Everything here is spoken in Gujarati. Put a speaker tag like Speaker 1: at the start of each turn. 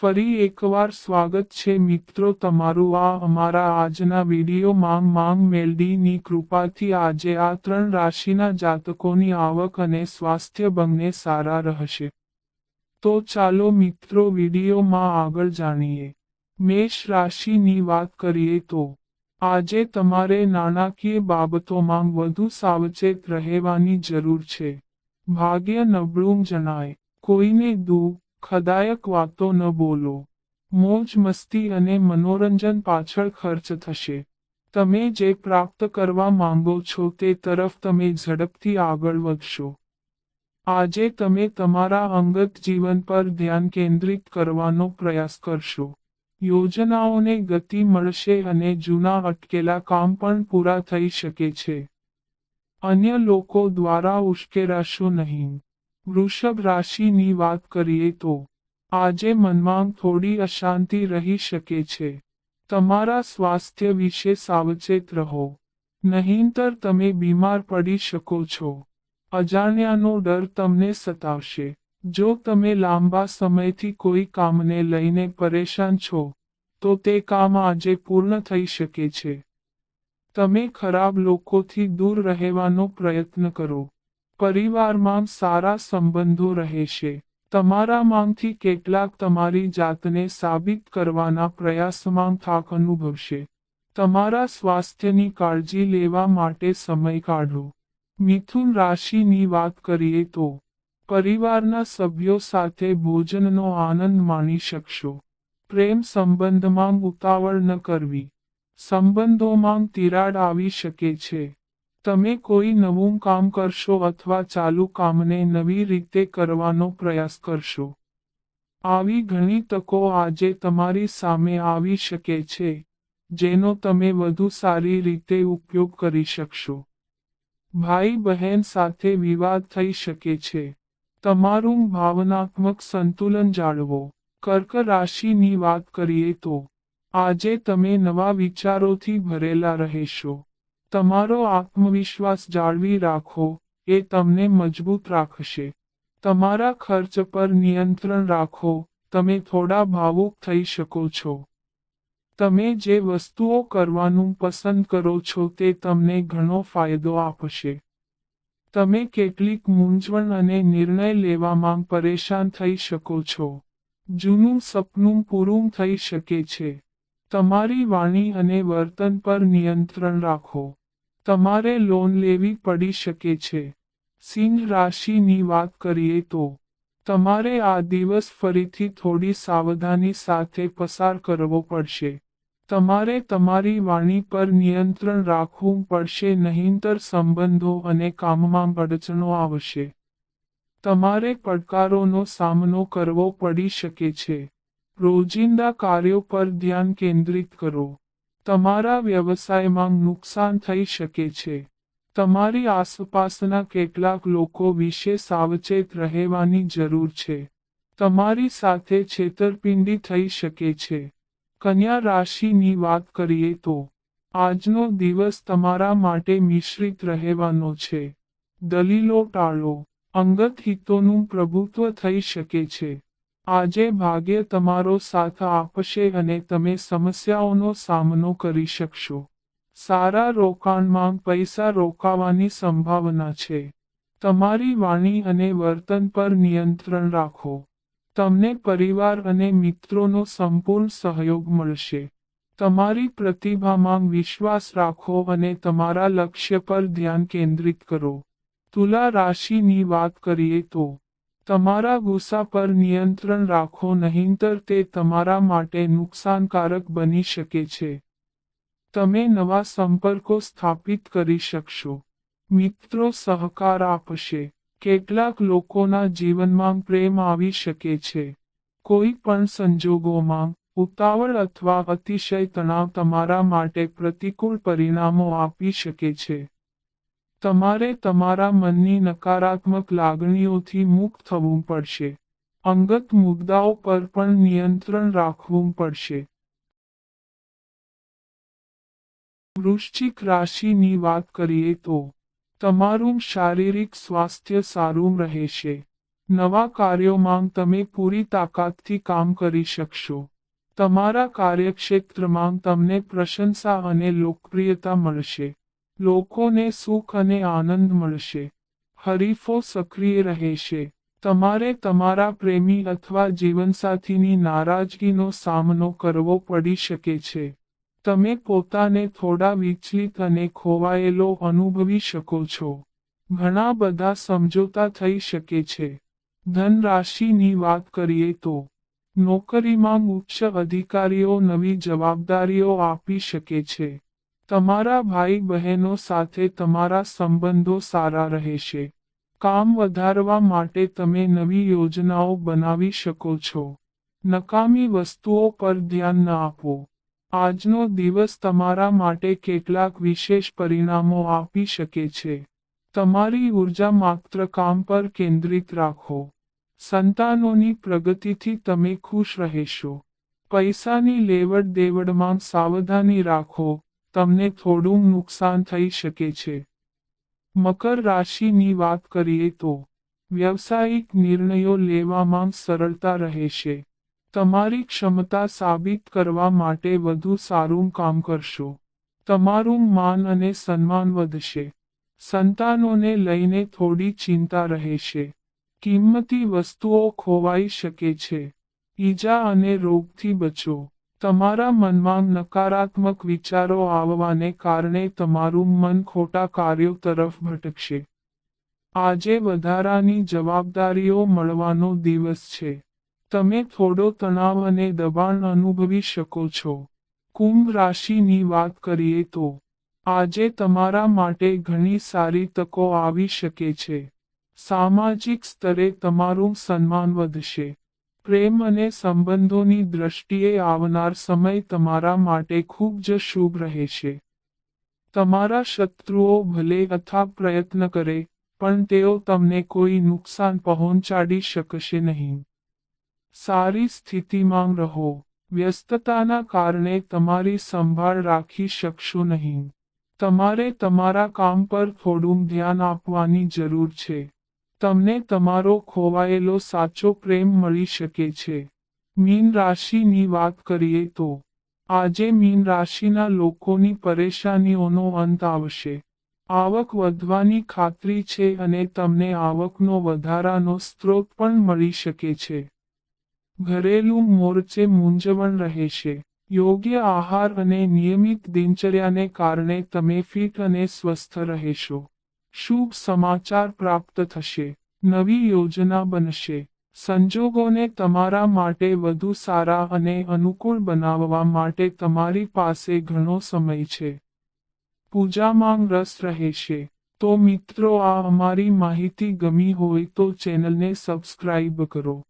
Speaker 1: ફરી એકવાર સ્વાગત છે મિત્રો તમારું આ અમારા આજના વિડીયોમાં માંગ મેલડીની કૃપાથી આજે આ ત્રણ રાશિના જાતકોની આવક અને સ્વાસ્થ્ય બંને સારા રહેશે. તો ચાલો મિત્રો વિડીયોમાં આગળ જાણીએ. મેષ રાશિની વાત કરીએ તો, આજે તમારે નાણાકીય બાબતોમાં વધુ સાવચેત રહેવાની જરૂર છે. ભાગ્ય નબળું જણાય, કોઈને દુઃખ ખદાયક વાતો ન બોલો. મોજ, મસ્તી અને મનોરંજન પાછળ ખર્ચ થશે. તમે જે પ્રાપ્ત કરવા માંગો છો તે તરફ તમે ઝડપથી આગળ વધશો. આજે તમે તમારા અંગત જીવન પર ધ્યાન કેન્દ્રિત કરવાનો પ્રયાસ કરશો. યોજનાઓને ગતિ મળશે અને જૂના અટકેલા કામ પણ પૂરા થઈ શકે છે. અન્ય લોકો દ્વારા ઉશ્કેરાશો નહીં. વૃષભ રાશિની વાત કરીએ તો, આજે મનમાં થોડી અશાંતિ રહી શકે છે. તમારા સ્વાસ્થ્ય વિશે સાવચેત રહો. નહીંતર તમે બીમાર પડી શકો છો. અજાણ્યાનો ડર તમને સતાવશે. જો તમે લાંબા સમયથી કોઈ કામને લઈને પરેશાન છો, તો તે કામ આજે પૂર્ણ થઈ શકે છે. તમે ખરાબ લોકોથી દૂર રહેવાનો પ્રયત્ન કરો. પરિવારમાં સારા સંબંધો રહેશે તમારામાંથી કેટલાક તમારી જાતને સાબિત કરવાના પ્રયાસમાં થાક અનુભવશે. તમારા સ્વાસ્થ્યની કાળજી લેવા માટે સમય કાઢો. મિથુન રાશિની વાત કરીએ તો, પરિવારના સભ્યો સાથે ભોજનનો આનંદ માણી શકશો. પ્રેમ સંબંધમાં ઉતાવળ ન કરવી. સંબંધોમાં તિરાડ આવી શકે છે. તમે કોઈ નવું કામ કરશો અથવા ચાલુ કામને નવી રીતે કરવાનો પ્રયાસ કરશો. આવી ઘણી તકો આજે તમારી સામે આવી શકે છે, જેનો તમે વધુ સારી રીતે ઉપયોગ કરી શકશો. ભાઈ બહેન સાથે વિવાદ થઈ શકે છે. તમારું ભાવનાત્મક સંતુલન જાળવો. કર્ક રાશિની વાત કરીએ તો, આજે તમે નવા વિચારોથી ભરેલા રહેશો. તમારો આત્મવિશ્વાસ જાળવી રાખો, એ તમને મજબૂત રાખશે. તમારા ખર્ચ પર નિયંત્રણ રાખો, તમે થોડા ભાવુક થઈ શકો છો. તમે જે વસ્તુઓ કરવાનું પસંદ કરો છો તે તમને ઘણો ફાયદો આપશે. તમે કેટલીક મૂંઝવણ અને નિર્ણય લેવામાં પરેશાન થઈ શકો છો. જૂનું સપનું પૂરું થઈ શકે છે. તમારી વાણી અને વર્તન પર નિયંત્રણ રાખો. તમારે લોન લેવી પડી શકે છે. સિંહ રાશિની વાત કરીએ તો, તમારે આ દિવસ ફરીથી થોડી સાવધાની સાથે પસાર કરવો પડશે. તમારે તમારી વાણી પર નિયંત્રણ રાખવું પડશે, નહીંતર સંબંધો અને કામમાં અડચણો આવશે. તમારે પડકારોનો સામનો કરવો પડી શકે છે. રોજિંદા કાર્યો પર ધ્યાન કેન્દ્રિત કરો. તમારા વ્યવસાયમાં નુકસાન થઈ શકે છે. તમારી આસપાસના કેટલાક લોકો વિશે સાવચેત રહેવાની જરૂર છે. તમારી સાથે છેતરપિંડી થઈ શકે છે. કન્યા રાશિની વાત કરીએ તો, આજનો દિવસ તમારા માટે મિશ્રિત રહેવાનો છે. દલીલો ટાળો. અંગત હિતોનું પ્રભુત્વ થઈ શકે છે. આજે ભાગ્ય તમારો સાથ આપશે અને તમે સમસ્યાઓનો સામનો કરી શકશો. સારા રોકાણમાં પૈસા રોકાવાની સંભાવના છે. તમારી વાણી અને વર્તન પર નિયંત્રણ રાખો. તમને પરિવાર અને મિત્રોનો સંપૂર્ણ સહયોગ મળશે. તમારી પ્રતિભામાં વિશ્વાસ રાખો અને તમારા લક્ષ્ય પર ધ્યાન કેન્દ્રિત કરો. તુલા રાશિની વાત કરીએ તો તમારા ગુસ્સા પર નિયંત્રણ રાખો નહીંતર તે તમારા માટે નુકસાનકારક બની શકે છે. તમે નવા સંપર્કો સ્થાપિત કરી શકશો. મિત્રો, સહકાર આપશે. કેટલાક લોકોના જીવનમાં પ્રેમ આવી શકે છે. કોઈ પણ સંજોગોમાં, ઉતાવળ અથવા અતિશય તણાવ તમારા માટે પ્રતિકૂળ પરિણામો આપી શકે છે. તમારે તમારા મનની નકારાત્મક લાગણીઓથી મુક્ત થવું પડશે. અંગત મુદ્દાઓ પર પણ નિયંત્રણ રાખવું પડશે. વૃશ્ચિક રાશિની વાત કરીએ તો, તમારું શારીરિક સ્વાસ્થ્ય સારું રહેશે. નવા કાર્યોમાં તમે પૂરી તાકાતથી કામ કરી શકશો. તમારા કાર્યક્ષેત્રમાં તમને પ્રશંસા અને લોકપ્રિયતા મળશે. લોકોને સુખ અને આનંદ મળશે. હરીફો સક્રિય રહેશે. તમારે તમારા પ્રેમી અથવા જીવનસાથીની નારાજગીનો સામનો કરવો પડી શકે છે. તમે પોતાને થોડા વિચલિત અને ખોવાયેલો અનુભવી શકો છો. ઘણા બધા સમજોતા થઈ શકે છે. ધન રાશિની વાત કરીએ તો, નોકરીમાં ઉચ્ચ અધિકારીઓ નવી જવાબદારીઓ આપી શકે છે. તમારા ભાઈ બહેનો સાથે તમારા સંબંધો સારા રહેશે. કામ વધારવા માટે તમે નવી યોજનાઓ બનાવી શકો છો. નકામી વસ્તુઓ પર ધ્યાન ન આપો. આજનો દિવસ તમારા માટે કેટલાક વિશેષ પરિણામો આપી શકે છે. તમારી ઊર્જા માત્ર કામ પર કેન્દ્રિત રાખો. સંતાનોની પ્રગતિથી તમે ખુશ રહેશો. પૈસાની લેવડ દેવડમાં સાવધાની રાખો. તમને થોડું નુકસાન થઈ શકે છે. મકર રાશિની વાત કરીએ તો, વ્યવસાયિક નિર્ણયો લેવામાં સરળતા રહેશે તમારી ક્ષમતા સાબિત કરવા માટે વધુ સારું કામ કરશો. તમારું માન અને સન્માન વધશે. સંતાનોને લઈને થોડી ચિંતા રહેશે કિંમતી વસ્તુઓ ખોવાઈ શકે છે. ઈજા અને રોગથી બચો. તમારા મનમાં નકારાત્મક વિચારો આવવાને કારણે તમારું મન ખોટા કાર્યો તરફ ભટકશે. આજે વધારાની જવાબદારીઓ મળવાનો દિવસ છે. તમે થોડો તણાવ અને દબાણ અનુભવી શકો છો. કુંભ રાશિની વાત કરીએ તો, આજે તમારા માટે ઘણી સારી તકો આવી શકે છે. સામાજિક સ્તરે તમારું સન્માન વધશે. પ્રેમ અને સંબંધોની દ્રષ્ટિએ આવનાર સમય તમારા માટે ખૂબ જ શુભ રહેશે તમારા શત્રુઓ ભલે અથાગ પ્રયત્ન કરે, પણ તેઓ તમને કોઈ નુકસાન પહોંચાડી શકશે નહીં. સારી સ્થિતિમાં રહો. વ્યસ્તતાના કારણે તમારી સંભાળ રાખી શકશો નહીં. તમારે તમારા કામ પર થોડું ધ્યાન આપવાની જરૂર છે. તમને તમારો ખોવાયેલો સાચો પ્રેમ મળી શકે છે. મીન રાશિની વાત કરીએ તો, આજે મીન રાશિના લોકોની પરેશાનીઓનો અંત આવશે. આવક વધવાની ખાતરી છે અને તમને આવકનો વધારાનો સ્ત્રોત પણ મળી શકે છે. ઘરેલું મોરચે મૂંઝવણ રહેશે. યોગ્ય આહાર અને નિયમિત દિનચર્યાને કારણે તમે ફિટ અને સ્વસ્થ રહેશો. શુભ સમાચાર પ્રાપ્ત થશે, નવી યોજના બનશે. સંજોગોને તમારા માટે વધુ સારા અને અનુકૂળ બનાવવા માટે તમારી પાસે ઘણો સમય છે. પૂજામાં રસ રહેશે તો મિત્રો, આ અમારી માહિતી ગમી હોય તો ચેનલને સબસ્ક્રાઇબ કરો.